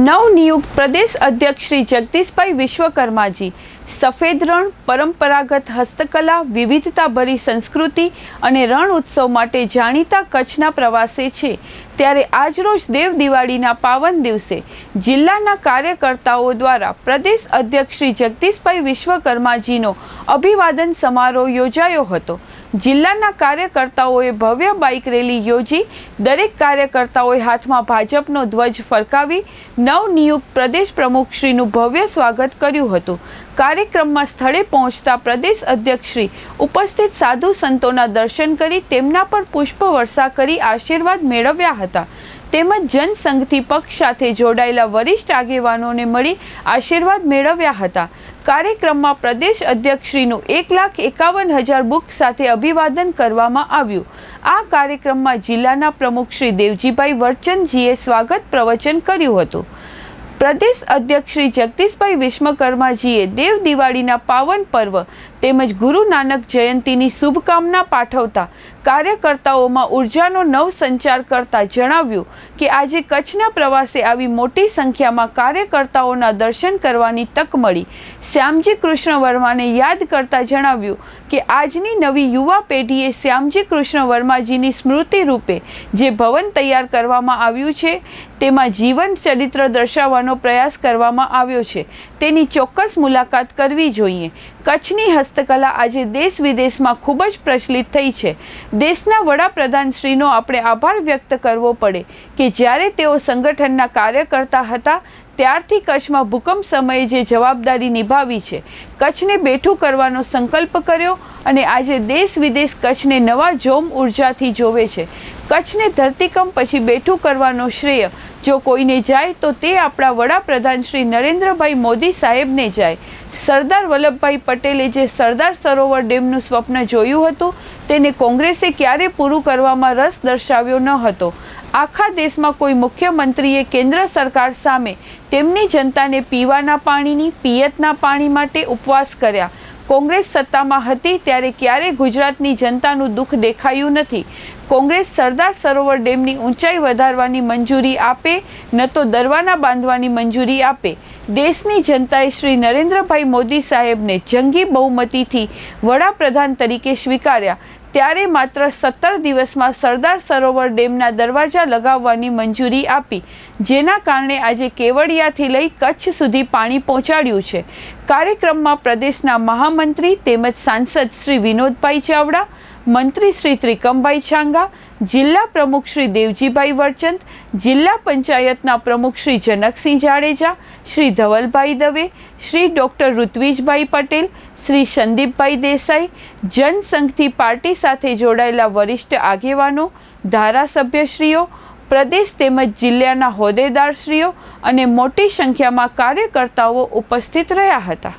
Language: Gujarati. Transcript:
નવનિયુક્ત પ્રદેશ અધ્યક્ષ શ્રી જગદીશભાઈ વિશ્વકર્માજી, સફેદ રણ, પરંપરાગત હસ્તકલા, વિવિધતાભરી સંસ્કૃતિ અને રણ ઉત્સવ માટે જાણીતા કચ્છના પ્રવાસે છે. ત્યારે આજરોજ દેવ દિવાળીના પાવન દિવસે જિલ્લાના કાર્યકર્તાઓ દ્વારા પ્રદેશ અધ્યક્ષ શ્રી જગદીશભાઈ વિશ્વકર્માજીનો અભિવાદન સમારોહ યોજાયો હતો. જિલ્લાના કાર્યકર્તાઓએ ભવ્ય બાઇક રેલી યોજી. દરેક કાર્યકર્તાઓએ હાથમાં ભાજપનો ધ્વજ ફરકાવી નવનિયુક્ત પ્રદેશ પ્રમુખશ્રીનું ભવ્ય સ્વાગત કર્યું હતું. કાર્યક્રમમાં સ્થળે પહોંચતા પ્રદેશ અધ્યક્ષશ્રી ઉપસ્થિત સાધુ સંતોના દર્શન કરી તેમના પર પુષ્પ વર્ષા કરી આશીર્વાદ મેળવ્યા હતા. તેમજ જનસંઘથી પક્ષ સાથે જોડાયેલા વરિષ્ઠ આગેવાનોને મળી આશીર્વાદ મેળવ્યા હતા. કાર્યક્રમમાં પ્રદેશ અધ્યક્ષશ્રીનું એક લાખ એકાવન હજાર બુક સાથે અભિવાદન કરવામાં આવ્યું. આ કાર્યક્રમમાં જિલ્લાના પ્રમુખ શ્રી દેવજીભાઈ વર્ચનજીએ સ્વાગત પ્રવચન કર્યું હતું. પ્રદેશ અધ્યક્ષ શ્રી જગદીશભાઈ વિશ્વકર્માજીએ દેવ દિવાળીના પાવન પર્વ તેમજ ગુરુ નાનક જયંતીની શુભકામના પાઠવતા કાર્યકર્તાઓમાં ઉર્જાનો નવ સંચાર કરતા જણાવ્યું કે આજે કચ્છના પ્રવાસે આવી મોટી સંખ્યામાં કાર્યકર્તાઓના દર્શન કરવાની તક મળી. શ્યામજી કૃષ્ણ વર્માને યાદ કરતા જણાવ્યું કે આજની નવી યુવા પેઢીએ શ્યામજી કૃષ્ણ વર્માજીની સ્મૃતિ રૂપે જે ભવન તૈયાર કરવામાં આવ્યું છે, તેમાં જીવન ચરિત્ર દર્શાવવાનો પ્રયાસ કરવામાં આવ્યો છે. તેની ચોક્કસ મુલાકાત કરવી જોઈએ. કચ્છની હસ્તકલા આજે દેશ વિદેશમાં ખૂબ જ પ્રચલિત થઈ છે. દેશના વડાપ્રધાન શ્રીનો આપણે આભાર વ્યક્ત કરવો પડે કે જ્યારે તેઓ સંગઠનના કાર્યકર્તા હતા, ત્યારથી કચ્છમાં ભૂકંપ સમયે જે જવાબદારી નિભાવી છે, કચ્છને બેઠું કરવાનો સંકલ્પ કર્યો અને આજે દેશ વિદેશ કચ્છને નવા જોમ ઉર્જાથી જોવે છે. કચ્છને ધરતીકંપ પછી બેઠું કરવાનો શ્રેય. જો કોઈને જાય તો તે આપણા વડાપ્રધાન શ્રી નરેન્દ્રભાઈ મોદી સાહેબને જાય. સરદાર વલ્લભભાઈ પટેલે જે સરદાર સરોવર ડેમનું સ્વપ્ન જોયું હતું, તેને કોંગ્રેસે ક્યારે પૂરું કરવામાં રસ દર્શાવ્યો ન હતો. આખા દેશમાં કોઈ મુખ્યમંત્રીએ કેન્દ્ર સરકાર સામે તેમની જનતાને પીવાના પાણીની, પિયતના પાણી માટે ઉપવાસ કર્યા. કોંગ્રેસ સત્તામાં હતી ત્યારે ક્યારે ગુજરાતની જનતાનું દુઃખ દેખાયું નથી? કોંગ્રેસ સરદાર સરોવર ડેમની ઊંચાઈ વધારવાની મંજૂરી આપે, ન તો દરવાના બાંધવાની મંજૂરી આપે? દેશની જનતાએ શ્રી નરેન્દ્રભાઈ મોદી સાહેબને જંગી બહુમતીથી વડાપ્રધાન તરીકે સ્વીકાર્યા. ત્યારે માત્ર સત્તર દિવસમાં સરદાર સરોવર ડેમના દરવાજા લગાવવાની મંજૂરી આપી, જેના કારણે આજે કેવડિયાથી લઈ કચ્છ સુધી પાણી પહોંચાડ્યું છે. કાર્યક્રમમાં પ્રદેશના મહામંત્રી તેમજ સાંસદ શ્રી વિનોદભાઈ ચાવડા મંત્રી શ્રી ત્રિકમભાઈ છાંગા, જિલ્લા પ્રમુખ શ્રી દેવજીભાઈ વરચંદ, જિલ્લા પંચાયતના પ્રમુખ શ્રી જનકસિંહ જાડેજા, શ્રી ધવલભાઈ દવે, શ્રી ડૉક્ટર ઋત્વિજભાઈ પટેલ, શ્રી સંદીપભાઈ દેસાઈ, જનસંઘથી પાર્ટી સાથે જોડાયેલા વરિષ્ઠ આગેવાનો, ધારાસભ્યશ્રીઓ, પ્રદેશ તેમજ જિલ્લાના હોદ્દેદારશ્રીઓ અને મોટી સંખ્યામાં કાર્યકર્તાઓ ઉપસ્થિત રહ્યા હતા.